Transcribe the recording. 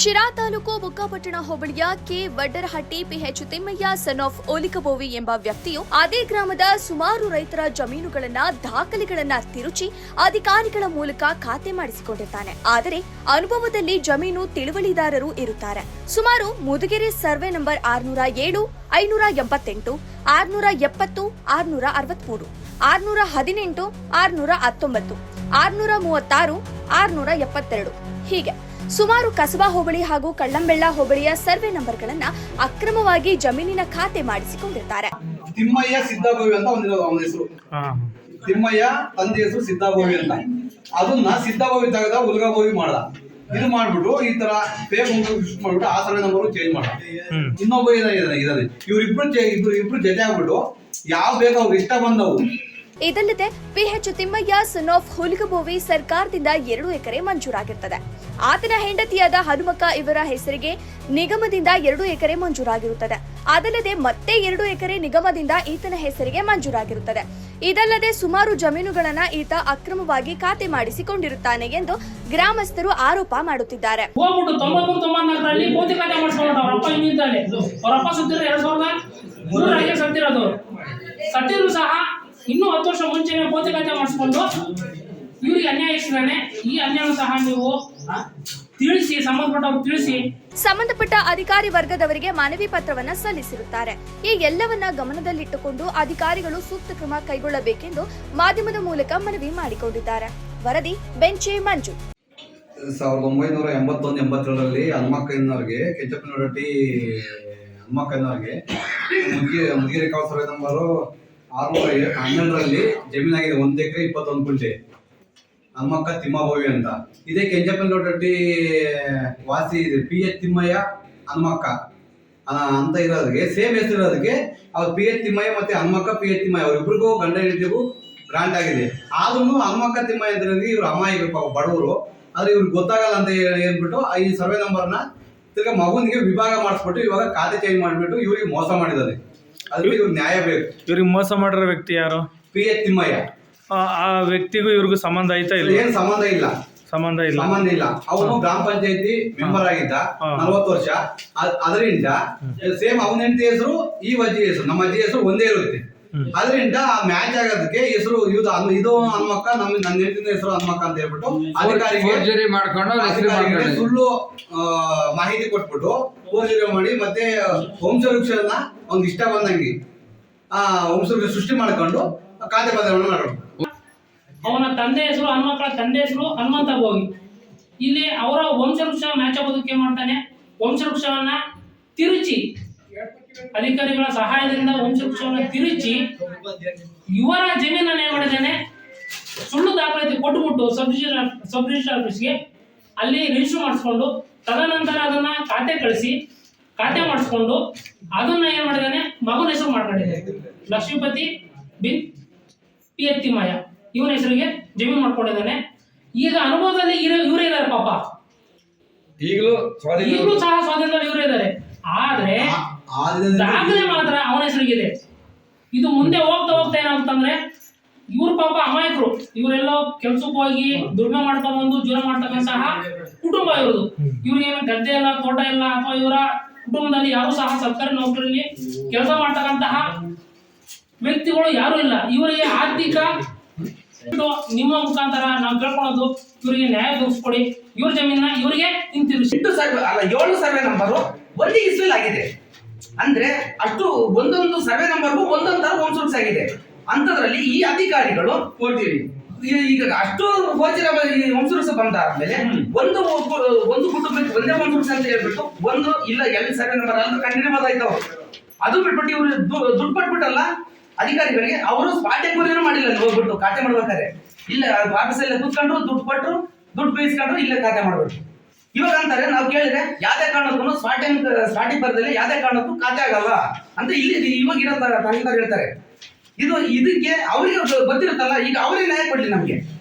ಶಿರಾ ತಾಲೂಕು ಬುಕ್ಕಾಪಟ್ಟಣ ಹೋಬಳಿಯ K Vaddarahatti P H Thimmaiah son of Olikabovi ಎಂಬ ವ್ಯಕ್ತಿಯು ಅದೇ ಗ್ರಾಮದ ಸುಮಾರು ರೈತರ ಜಮೀನುಗಳನ್ನ ದಾಖಲೆಗಳನ್ನ ತಿರುಚಿ ಅಧಿಕಾರಿಗಳ ಮೂಲಕ ಖಾತೆ ಮಾಡಿಸಿಕೊಂಡಿದ್ದಾನೆ ಆದರೆ ಅನುಭವದಲ್ಲಿ ಜಮೀನು ತಿಳುವಳಿದಾರರು ಇರುತ್ತಾರೆ. ಸುಮಾರು ಮುದುಗೆರೆ ಸರ್ವೆ ನಂಬರ್ ಆರ್ನೂರ ಏಳು, ಐನೂರ ಎಂಬತ್ತೆಂಟು, ಆರ್ನೂರ ಎಪ್ಪತ್ತು, ಆರ್ನೂರ ಅರವತ್ಮೂರು, ಆರ್ನೂರ ಹದಿನೆಂಟು, ಆರ್ನೂರ ಹತ್ತೊಂಬತ್ತು, ಆರ್ನೂರ ಮೂವತ್ತಾರು, ಆರ್ನೂರ ಎಪ್ಪತ್ತೆರಡು. ಹೀಗೆ ಸುಮಾರು ಕಸಬಾ ಹೋಬಳಿ ಹಾಗೂ ಕಳ್ಳಂಬೆಳ್ಳ ಹೋಬಳಿಯ ಸರ್ವೆ ನಂಬರ್ಗಳನ್ನ ಅಕ್ರಮವಾಗಿ ಜಮೀನಿನ ಖಾತೆ ಮಾಡಿಸಿಕೊಂಡಿರ್ತಾರೆ. ತಿಮ್ಮಯ್ಯ ಸಿದ್ದಾಗೋವಿ ಅಂತ ಒಂದಿರೋದು ಅವನ ಹೆಸರು. ಹಾ. ತಿಮ್ಮಯ್ಯ ತಂದೆ ಹೆಸರು ಸಿದ್ದಾಗೋವಿ ಅಂತ. ಅದನ್ನ ಸಿದ್ದಾಗೋವಿ ತೆಗೆದ ಉಲ್ಗಾಗೋವಿ ಮಾಡ್ದ. ಇದು ಮಾಡ್ಬಿಟ್ಟು ಈ ತರ ಫೇಕ್ ಮಾಡ್ಬಿಟ್ಟು ಆ ಸರ್ವೆ ನಂಬರ್ ಚೇಂಜ್ ಮಾಡ. ಇನ್ನೊಬ್ಬ ಇದಾನೆ ಇವ್ರಿಬ್ರು ಇಬ್ರು ಇಬ್ರು ಜೊತೆ ಆಗ್ಬಿಟ್ಟು ಯಾವ ಬೇಕು ಅವ್ರು ಇಷ್ಟ ಬಂದವು. ಇದಲ್ಲದೆ P H Thimmaiah son of Huligabovi ಸರ್ಕಾರದಿಂದ ಎರಡು ಎಕರೆ ಮಂಜೂರಾಗಿರುತ್ತದೆ ಆತನ ಹೆಂಡತಿಯಾದ ಹನುಮಕ್ಕ ಇವರ ಹೆಸರಿಗೆ ನಿಗಮದಿಂದ ಎರಡು ಎಕರೆ ಮಂಜೂರಾಗಿರುತ್ತದೆ. ಅದಲ್ಲದೆ ಮತ್ತೆ ಎರಡು ಎಕರೆ ನಿಗಮದಿಂದ ಈತನ ಹೆಸರಿಗೆ ಮಂಜೂರಾಗಿರುತ್ತದೆ. ಇದಲ್ಲದೆ ಸುಮಾರು ಜಮೀನುಗಳನ್ನ ಈತ ಅಕ್ರಮವಾಗಿ ಖಾತೆ ಮಾಡಿಸಿಕೊಂಡಿರುತ್ತಾನೆ ಎಂದು ಗ್ರಾಮಸ್ಥರು ಆರೋಪ ಮಾಡುತ್ತಿದ್ದಾರೆ. ಸಹ ಇನ್ನೂ ಹತ್ತು ವರ್ಷ ಮುಂಚೆನೆ ಖಾತೆ ಮಾಡಿಸ್ಕೊಂಡು ಇವ್ರಿಗೆ ಅನ್ಯಾಯ ಇಸ್ತಾನೆ ಈ ಅನ್ಯಾಯ ಸಹ ನೀವು ತಿಳಿಸಿ ಸಂಬಂಧಪಟ್ಟವ್ರು ತಿಳಿಸಿ. ಸಂಬಂಧಪಟ್ಟ ಅಧಿಕಾರಿ ವರ್ಗದವರಿಗೆ ಮನವಿ ಪತ್ರವನ್ನ ಸಲ್ಲಿಸಿರುತ್ತಾರೆ. ಈ ಎಲ್ಲವನ್ನ ಗಮನದಲ್ಲಿಟ್ಟುಕೊಂಡು ಅಧಿಕಾರಿಗಳು ಸೂಕ್ತ ಕ್ರಮ ಕೈಗೊಳ್ಳಬೇಕೆಂದು ಮಾಧ್ಯಮದ ಮೂಲಕ ಮನವಿ ಮಾಡಿಕೊಂಡಿದ್ದಾರೆ. ವರದಿ ಬೆಂಚೆ ಮಂಜು. ಸಾವಿರದ ಒಂಬೈನೂರ ಎಂಬತ್ತೊಂದು ಎಂಬತ್ತೇಳರಲ್ಲಿ ಹನುಮಕ್ಕಯ್ಯನವ್ರಿಗೆ ಕೆಂಚಪ್ಪನಹಟ್ಟಿ ಹನುಮಕ್ಕಯ್ಯನವ್ರಿಗೆ ಮುಗಿ ಮುಗಿರಿ ಸರ್ವೆ ನಂಬರು ಆರುನೂರ ಹನ್ನೆರಡರಲ್ಲಿ ಜಮೀನಾಗಿದೆ ಒಂದು ಎಕರೆ ಇಪ್ಪತ್ತೊಂದು ಕುಂಟೆ ನಮ್ಮಕ್ಕ ತಿಮ್ಮಭೋವಿ ಅಂತ. ಇದೇ ಕೆಂಚಪ್ಪನಹಟ್ಟಿ ವಾಸಿ ಇದೆ. P H Thimmaiah, Hanumakka. ಅಂತ ಇರೋದಕ್ಕೆ ಸೇಮ್ ಹೆಸರು ಇರೋದಕ್ಕೆ ಅವ್ರು ಪಿ ಎಚ್ ತಿಮ್ಮಯ್ಯ ಮತ್ತೆ ಹನುಮಕ್ಕ ಪಿ ಎಚ್ ತಿಮ್ಮಯ್ಯ. ಅವರಿಬ್ರಿಗೂ ಗಂಡ ಹೆಂಡತಿಗೂ ಗ್ರಾಂಟ್ ಆಗಿದೆ. ಆದ್ರೂ ಹನುಮಕ್ಕ ತಿಮ್ಮಯ್ಯ ಅಂತ ಇರೋರಿಗೆ ಇವ್ರು ಪಾಪ ಬಡವರು. ಆದ್ರೆ ಇವ್ರಿಗೆ ಗೊತ್ತಾಗಲ್ಲ ಅಂತ ಹೇಳಿ ಹೇಳ್ಬಿಟ್ಟು ಈ ಸರ್ವೆ ನಂಬರ್ನ ತಿರ್ಗಾ ಮಗುನಿಗೆ ವಿಭಾಗ ಮಾಡಿಸ್ಬಿಟ್ಟು ಇವಾಗ ಖಾತೆ ಚೇಂಜ್ ಮಾಡಿಬಿಟ್ಟು ಇವ್ರಿಗೆ ಮೋಸ ಮಾಡಿದ್ದಾರೆ. ಅದಕ್ಕೆ ನ್ಯಾಯ ಬೇಕು. ಇವ್ರಿಗೆ ಮೋಸ ಮಾಡಿರೋ ವ್ಯಕ್ತಿ ಯಾರು? P H Thimmaiah. ಆ ಆ ವ್ಯಕ್ತಿಗೂ ಇವ್ರಿಗೂ ಸಂಬಂಧ ಐತಾ ಇಲ್ಲ ಏನ್ ಸಂಬಂಧ ಇಲ್ಲ. ಸಂಬಂಧ ಇಲ್ಲ. ಸಂಬಂಧ ಇಲ್ಲ. ಅವನು ಗ್ರಾಮ ಪಂಚಾಯತಿ ಮೆಂಬರ್ ಆಗಿದ್ದ ಹಾ. ನಲವತ್ತು ವರ್ಷ. ಅದ್- ಅದರಿಂದ ಸೇಮ್ ಅವನ ಹೆಂಡತಿ ಹೆಸರು ಈ ಅಜ್ಜಿ ಹೆಸರು ನಮ್ಮ ಅಜ್ಜಿ ಹೆಸರು ಒಂದೇ ಇರುತ್ತೆ. ಅದರಿಂದ ಆ ಮ್ಯಾಚ್ ಆಗೋದಕ್ಕೆ ಹೆಸರು ಇದು ಅನ್- ಇದು ಹನುಮಕ್ಕ ನಮ್ಮ ನನ್ನ ಹೆಂಡತಿನ ಹೆಸರು ಹನುಮಕ್ಕ ಅಂತ ಹೇಳ್ಬಿಟ್ಟು ಅಧಿಕಾರಿಗೆ ಫೋರ್ಜರಿ ಮಾಡ್ಕೊಂಡು ಹೆಸರು ಮಾಡ್ಕೊಂಡು ಸುಳ್ಳು ಆ, ಮಾಹಿತಿ ಕೊಟ್ಬಿಟ್ಟು ಫೋರ್ಜರಿ ಮಾಡಿ ಮತ್ತೆ ವಂಶವೃಕ್ಷನ ಅವ್ನಿಗೆ ಇಷ್ಟ ಬಂದಂಗೆ, ಆ ವಂಶವೃಕ್ಷ ಸೃಷ್ಟಿ ಮಾಡ್ಕೊಂಡು ಖಾತೆ ಬದಲಾವಣೆ ಮಾಡೋದು ಅವನ ತಂದೆ ಹೆಸರು ಹನುಮಕ್ಕಳ ತಂದೆ ಹೆಸರು ಹನುಮಂತ ಭೋಗಿ ಇಲ್ಲಿ ಅವರ ವಂಶವೃಕ್ಷ ಮ್ಯಾಚ್ ಆಗೋದಕ್ಕೆ ಮಾಡ್ತಾನೆ. ವಂಶವೃಕ್ಷವನ್ನ ತಿರುಚಿ, ಅಧಿಕಾರಿಗಳ ಸಹಾಯದಿಂದ ವಂಶವೃಕ್ಷವನ್ನ ತಿರುಚಿ, ಇವರ ಜಮೀನನ್ನ ಏನ್ ಮಾಡಿದ್ದಾನೆ? ಸುಳ್ಳು ದಾಖಲಾತಿ ಕೊಟ್ಟುಬಿಟ್ಟು ಸಬ್ ರಿಜಿಸ್ಟರ್ ಸಬ್ ರಿಜಿಸ್ಟರ್ ಆಫೀಸ್ಗೆ ಅಲ್ಲಿ ರಿಜಿಸ್ಟರ್ ಮಾಡಿಸ್ಕೊಂಡು ತದನಂತರ ಅದನ್ನ ಖಾತೆ ಕಳಿಸಿ ಖಾತೆ ಮಾಡಿಸ್ಕೊಂಡು ಅದನ್ನ ಏನ್ ಮಾಡಿದಾನೆ ಮಗನ ಹೆಸರು ಮಾಡ್ಕೊಂಡಿದ್ದಾನೆ. ಲಕ್ಷ್ಮೀಪತಿ ಬಿನ್ ಪಿ ಎತ್ತಿ ಮಾಯ ಇವನ ಹೆಸರಿಗೆ ಜಮೀನು ಮಾಡ್ಕೊಂಡಿದ್ದಾನೆ. ಈಗ ಅನುಭವದಲ್ಲಿ ಇವರೇ ಇದ್ದಾರೆ ಪಾಪ. ಈಗಲೂ ಸ್ವಾಧೀನ ಈಗಲೂ ಸಹ ಸ್ವಾತಂತ್ರ್ಯ ಇವರೇ ಇದ್ದಾರೆ. ಆದ್ರೆ ದಾಖಲೆ ಮಾತ್ರ ಅವನ ಹೆಸರಿಗಿದೆ. ಇದು ಮುಂದೆ ಹೋಗ್ತಾ ಹೋಗ್ತಾ ಏನಾಗುತ್ತಂದ್ರೆ ಇವ್ರ ಪಾಪ ಅಮಾಯಕರು. ಇವರೆಲ್ಲ ಕೆಲ್ಸಕ್ಕೆ ಹೋಗಿ ದುಡಿಮೆ ಮಾಡ್ಕೊಂಡ್ಬಂದು ಜೀವನ ಮಾಡ್ತಕ್ಕಂತಹ ಕುಟುಂಬ ಇರೋದು ಇವ್ರಿಗೇನು ಗದ್ದೆ ಇಲ್ಲ, ತೋಟ ಇಲ್ಲ ಅಥವಾ ಇವರ ಕುಟುಂಬದಲ್ಲಿ ಯಾರು ಸಹ ಸರ್ಕಾರಿ ನೌಕರಿಯಲ್ಲಿ ಕೆಲಸ ಮಾಡ್ತಕ್ಕಂತಹ ವ್ಯಕ್ತಿಗಳು ಯಾರು ಇಲ್ಲ. ಇವರಿಗೆ ಆರ್ಥಿಕ ನಿಮ್ಮ ಮುಖಾಂತರ ನಾವು ಕೇಳ್ಕೊಳೋದು ಇವರಿಗೆ ನ್ಯಾಯ ದೊರಕಿಸ್ಕೊಡಿ ಇವ್ರ ಜಮೀನ ಇವರಿಗೆ ಹಿಂತಿರುಗಿಸಿ. ಎಂಟು ಸರ್ವೆ ಅಲ್ಲ, ಏಳು ಸರ್ವೆ ನಂಬರು ಒಂದೇ ಇಸ್ವಿಲ್ ಆಗಿದೆ. ಅಂದ್ರೆ ಅಷ್ಟು ಒಂದೊಂದು ಸರ್ವೆ ನಂಬರ್ಗೂ ಒಂದೊಂದು ತರ ವಂಶವೃಕ್ಷ ಆಗಿದೆ. ಅಂತದ್ರಲ್ಲಿ ಈ ಅಧಿಕಾರಿಗಳು ಈ- ಈಗ ಅಷ್ಟು ಗೋಚರ ಈ ವಂಶವೃಕ್ಷ ಬಂದಾದ್ಮೇಲೆ ಒಂದು ಒಂದು ಕುಟುಂಬಕ್ಕೆ ಒಂದೇ ವಂಶವೃಕ್ಷ ಅಂತ ಹೇಳ್ಬಿಟ್ಟು ಒಂದು ಇಲ್ಲ ಎಲ್ಲಿ ಸರ್ವೆ ನಂಬರ್ ಅಂತ ಕಂಟಿನ್ಯೂ ಬದಾಯ್ತವ ಅದು ಬಿಟ್ಬಿಟ್ಟು ಇವ್ರು ದುಡ್ಡು ಪಟ್ಬಿಟ್ಟಲ್ಲ ಅಧಿಕಾರಿಗಳಿಗೆ ಅವರು ಸ್ಪಾಟ್ ಎಂಕ್ವೈರಿನೂ ಮಾಡಿಲ್ಲ ಅಲ್ಲಿ ಹೋಗ್ಬಿಟ್ಟು ಖಾತೆ ಮಾಡ್ಬೇಕಾದ್ರೆ. ಇಲ್ಲ ಆಫೀಸಲ್ಲಿ ಕೂತ್ಕೊಂಡ್ರು ದುಡ್ಡು ಕೊಟ್ಟರು ದುಡ್ಡು ಬೇಯಿಸ್ಕೊಂಡ್ರು ಇಲ್ಲೇ ಖಾತೆ ಮಾಡ್ಬೇಕು. ಇವಾಗ ಅಂತಾರೆ ನಾವು ಕೇಳಿದ್ರೆ ಯಾವ್ದೇ ಕಾರಣಕ್ಕೂ ಸ್ಟಾರ್ಟಿಂಗ್ ಸ್ಟಾರ್ಟಿಂಗ್ ಬರ್ದಲ್ಲಿ ಯಾವ್ದೇ ಕಾರಣಕ್ಕೂ ಖಾತೆ ಆಗಲ್ಲ ಅಂತ ಇಲ್ಲಿ ಇವಾಗ ಇರೋ ತಾಯಿ ಹೇಳ್ತಾರೆ. ಇದು ಇದಕ್ಕೆ ಅವರಿಗೆ ಗೊತ್ತಿರುತ್ತಲ್ಲ ಈಗ ಅವರೇ ನ್ಯಾಯ ಕೊಡ್ಲಿ ನಮ್ಗೆ.